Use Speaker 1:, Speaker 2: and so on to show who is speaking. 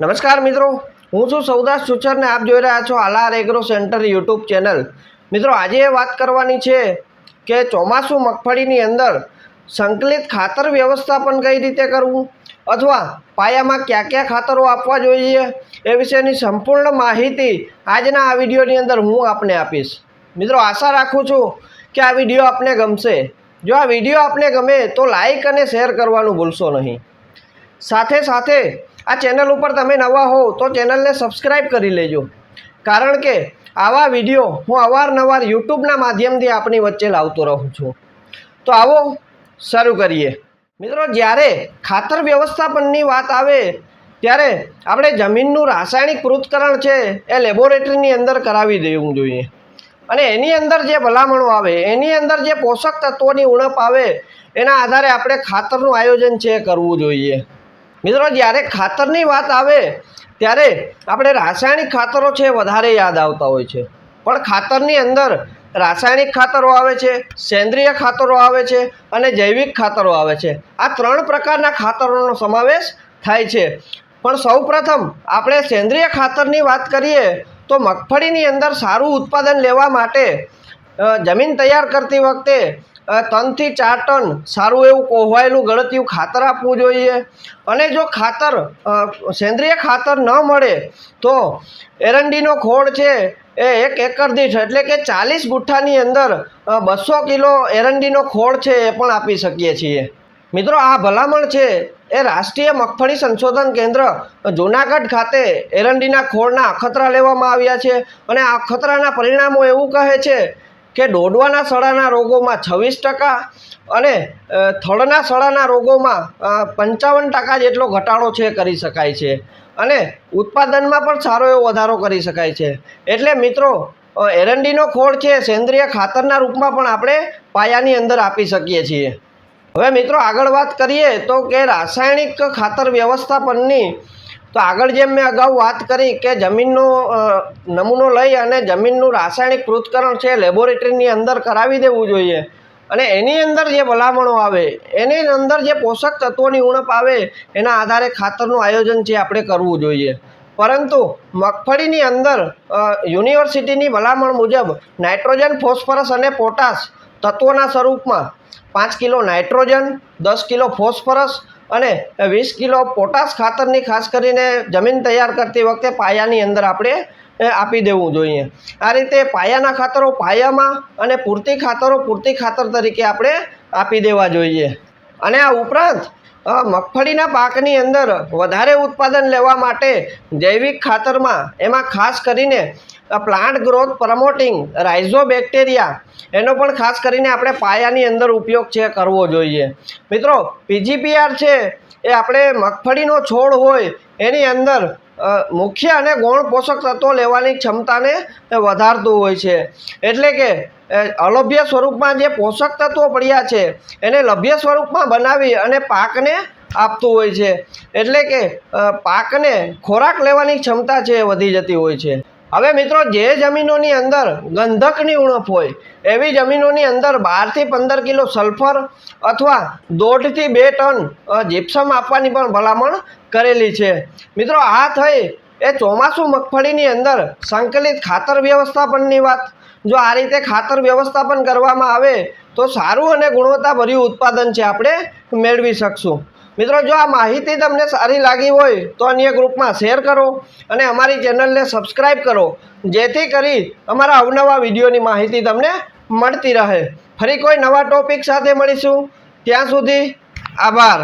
Speaker 1: નમસ્કાર મિત્રો, હું છું સૌદાસ સુચર ને આપ જોઈ રહ્યા છો Alar agro centre YouTube channel. મિત્રો, આજે એ વાત કરવાની છે કે ચોમાસું મગફળીની અંદર સંકલિત ખાતર વ્યવસ્થાપન કઈ રીતે કરવું અથવા પાયામાં કયા કયા ખાતરો આપવા જોઈએ એ વિશેની સંપૂર્ણ માહિતી આજના આ વિડીયોની અંદર હું આપને આપીશ. મિત્રો, આશા રાખું છું કે આ વીડિયો આપને ગમશે. જો આ વીડિયો આપને ગમે તો લાઈક અને શેર કરવાનું ભૂલશો નહીં. સાથે સાથે આ ચેનલ ઉપર તમે નવા હો તો ચેનલને સબસ્ક્રાઈબ કરી લેજો. કારણ કે આવા વીડિયો હું અવારનવાર યુટ્યુબના માધ્યમથી આપની વચ્ચે લાવતો રહું છું. તો આવો શરૂ કરીએ. મિત્રો, જ્યારે ખાતર વ્યવસ્થાપનની વાત આવે, ત્યારે આપણે જમીનનું રાસાયણિક પૃથ્થકરણ છે એ લેબોરેટરીની અંદર કરાવી દેવું જોઈએ. અને એની અંદર જે ભલામણો આવે, એની અંદર જે પોષક તત્વોની ઉણપ આવે, એના આધારે આપણે ખાતરનું આયોજન છે એ કરવું જોઈએ. મિત્રો, જ્યારે ખાતરની વાત આવે, ત્યારે આપણે રાસાયણિક ખાતરો છે વધારે યાદ આવતા હોય છે. પણ ખાતરની અંદર રાસાયણિક ખાતરો આવે છે, સેન્દ્રિય ખાતરો આવે છે અને જૈવિક ખાતરો આવે છે. આ ત્રણ પ્રકારના ખાતરોનો સમાવેશ થાય છે. પણ સૌપ્રથમ આપણે સેન્દ્રિય ખાતરની વાત કરીએ, તો મગફળીની અંદર સારું ઉત્પાદન લેવા માટે જમીન તૈયાર કરતી વખતે ત્રણથી ચાર ટન. સારું એવું કોહવાયેલું ગળતિયું ખાતર આપવું જોઈએ. અને જો ખાતર સેન્દ્રિય ખાતર ન મળે, તો એરંડીનો ખોળ છે એ એક એકર દીઠ, એટલે કે ચાલીસ ગુઠ્ઠાની અંદર બસો કિલો એરંડીનો ખોળ છે એ પણ આપી શકીએ છીએ. મિત્રો, આ ભલામણ છે એ રાષ્ટ્રીય મગફળી સંશોધન કેન્દ્ર, જૂનાગઢ ખાતે એરંડીના ખોળના અખતરા લેવામાં આવ્યા છે. અને આ અખતરાના પરિણામો એવું કહે છે કે દોડવાના સડાના રોગોમાં છવ્વીસ ટકા અને થળના સડાના રોગોમાં પંચાવન ટકા જેટલો ઘટાડો છે કરી શકાય છે. અને ઉત્પાદનમાં પણ સારો એવો વધારો કરી શકાય છે. એટલે મિત્રો એરંડીનો ખોળ છે, સેન્દ્રિય ખાતરના રૂપમાં પણ આપણે પાયાની અંદર આપી શકીએ છીએ. હવે મિત્રો આગળ વાત કરીએ તો કે રાસાયણિક ખાતર વ્યવસ્થાપનની તો આગળ જેમ મેં અગાઉ વાત કરી કે જમીનનો નમૂનો લઈ અને જમીનનું રાસાયણિક કૃતકરણ છે લેબોરેટરીની અંદર કરાવી દેવું જોઈએ. અને એની અંદર જે ભલામણો આવે, એની અંદર જે પોષક તત્વોની ઉણપ આવે, એના આધારે ખાતરનું આયોજન છે આપણે કરવું જોઈએ. પરંતુ મગફળીની અંદર યુનિવર્સિટીની ભલામણ મુજબ નાઇટ્રોજન, ફોસ્ફરસ અને પોટાશ તત્વોના સ્વરૂપમાં પાંચ કિલો નાઇટ્રોજન, દસ કિલો ફોસ્ફરસ અને વીસ કિલો પોટાશ ખાતરની ખાસ કરીને જમીન તૈયાર કરતી વખતે પાયાની અંદર આપણે આપી દેવું જોઈએ. આ રીતે પાયાના ખાતરો પાયામાં અને પૂરતી ખાતરો પૂરતી ખાતર તરીકે આપણે આપી દેવા જોઈએ. અને આ ઉપરાંત મગફળીના પાકની અંદર વધારે ઉત્પાદન લેવા માટે જૈવિક ખાતરમાં એમાં ખાસ કરીને plant growth promoting rhizobacteria એનો પણ ખાસ કરીને આપણે પાયાની અંદર ઉપયોગ છે, કરવો જોઈએ. મિત્રો, પીજીપીઆર છે, એ આપણે મગફળીનો છોડ હોય એની અંદર મુખ્ય અને ગૌણ પોષક તત્વો લેવાની ક્ષમતાને વધારતું હોય છે. એટલે કે અલભ્ય સ્વરૂપમાં જે પોષક તત્વો પડ્યા છે, એને લભ્ય સ્વરૂપમાં બનાવી અને પાકને આપતું હોય છે. એટલે કે પાકને ખોરાક લેવાની ક્ષમતા છે એ વધી જતી હોય છે. હવે મિત્રો, જે જમીનોની અંદર ગંધકની ઉણપ હોય, એવી જમીનોની અંદર બારથી પંદર કિલો સલ્ફર અથવા દોઢથી બે ટન જીપ્સમ આપવાની પણ ભલામણ કરેલી છે. મિત્રો, આ થઈ એ ચોમાસું મગફળીની અંદર સંકલિત ખાતર વ્યવસ્થાપનની વાત. જો આ રીતે ખાતર વ્યવસ્થાપન કરવામાં આવે, તો સારું અને ગુણવત્તાભર્યું ઉત્પાદન છે આપણે મેળવી શકશું. મિત્રો, જો આ માહિતી તમને સારી લાગી હોય, તો અન્ય ગ્રુપમાં શેર કરો અને અમારી ચેનલને સબસ્ક્રાઈબ કરો, જેથી કરી અમારા અવનવા વિડીયોની માહિતી તમને મળતી રહે. ફરી કોઈ નવા ટોપિક સાથે મળીશું. ત્યાં સુધી આભાર.